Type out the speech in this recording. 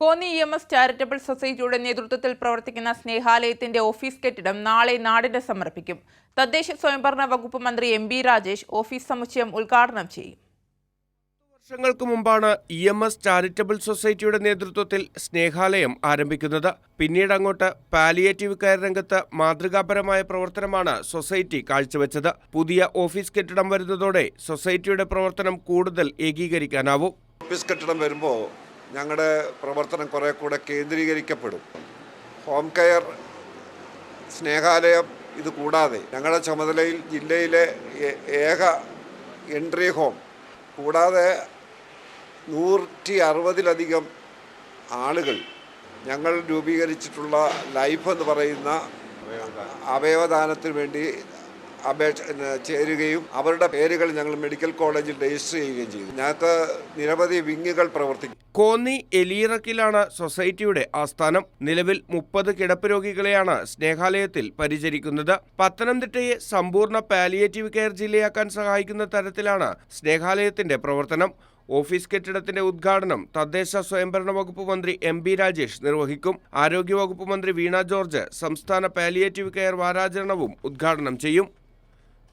Konni E M S charitable സൊസൈറ്റിയുടെ നേതൃത്വത്തിൽ പ്രവർത്തിക്കുന്ന സ്നേഹാലയത്തിന്റെ ഓഫീസ് കെട്ടിടം നാളെ നാടിന് സമർപ്പിക്കും. തദ്ദേശ സ്വയംഭരണ വകുപ്പ് മന്ത്രി എം ബി രാജേഷ് ഓഫീസ് സമുച്ചയം ഉദ്ഘാടനം ചെയ്യും. വർഷങ്ങൾക്ക് മുമ്പാണ് ഇ എം എസ് ചാരിറ്റബിൾ സൊസൈറ്റിയുടെ നേതൃത്വത്തിൽ സ്നേഹാലയം ആരംഭിക്കുന്നത്. പിന്നീട് അങ്ങോട്ട് പാലിയേറ്റീവ് കെയർ രംഗത്ത് മാതൃകാപരമായ പ്രവർത്തനമാണ് സൊസൈറ്റി കാഴ്ചവെച്ചത്. പുതിയ ഓഫീസ് കെട്ടിടം വരുന്നതോടെ സൊസൈറ്റിയുടെ പ്രവർത്തനം കൂടുതൽ ഏകീകരിക്കാനാവും. ഓഫീസ് കെട്ടിടം വരുമ്പോൾ ഞങ്ങളുടെ പ്രവർത്തനം കുറേ കൂടെ കേന്ദ്രീകരിക്കപ്പെടും. ഹോം കെയർ സ്നേഹാലയം ഇത് കൂടാതെ ഞങ്ങളുടെ ചുമതലയിൽ ജില്ലയിലെ ഏക എൻട്രി ഹോം. കൂടാതെ നൂറ്റി അറുപതിലധികം ആളുകൾ ഞങ്ങൾ രൂപീകരിച്ചിട്ടുള്ള ലൈഫ് എന്ന് പറയുന്ന അവയവദാനത്തിന് വേണ്ടി അപേക്ഷ ചേരുകയും അവരുടെ പേരുകൾ ഞങ്ങൾ മെഡിക്കൽ കോളേജിൽ രജിസ്റ്റർ ചെയ്യുകയും ചെയ്തു. ഞങ്ങൾക്ക് നിരവധി വിങ്ങുകൾ പ്രവർത്തിക്കും കോന്നി എലീറക്കിലാണ് സൊസൈറ്റിയുടെ ആസ്ഥാനം. നിലവിൽ മുപ്പത് കിടപ്പ് രോഗികളെയാണ് സ്നേഹാലയത്തിൽ പരിചരിക്കുന്നത്. പത്തനംതിട്ടയെ സമ്പൂർണ പാലിയേറ്റീവ് കെയർ ജില്ലയാക്കാൻ സഹായിക്കുന്ന തരത്തിലാണ് സ്നേഹാലയത്തിന്റെ പ്രവർത്തനം. ഓഫീസ് കെട്ടിടത്തിന്റെ ഉദ്ഘാടനം തദ്ദേശ സ്വയംഭരണ വകുപ്പ് മന്ത്രി എം ബി രാജേഷ് നിർവഹിക്കും. ആരോഗ്യവകുപ്പ് മന്ത്രി വീണ ജോർജ് സംസ്ഥാന പാലിയേറ്റീവ് കെയർ വാരാചരണവും ഉദ്ഘാടനം ചെയ്യും.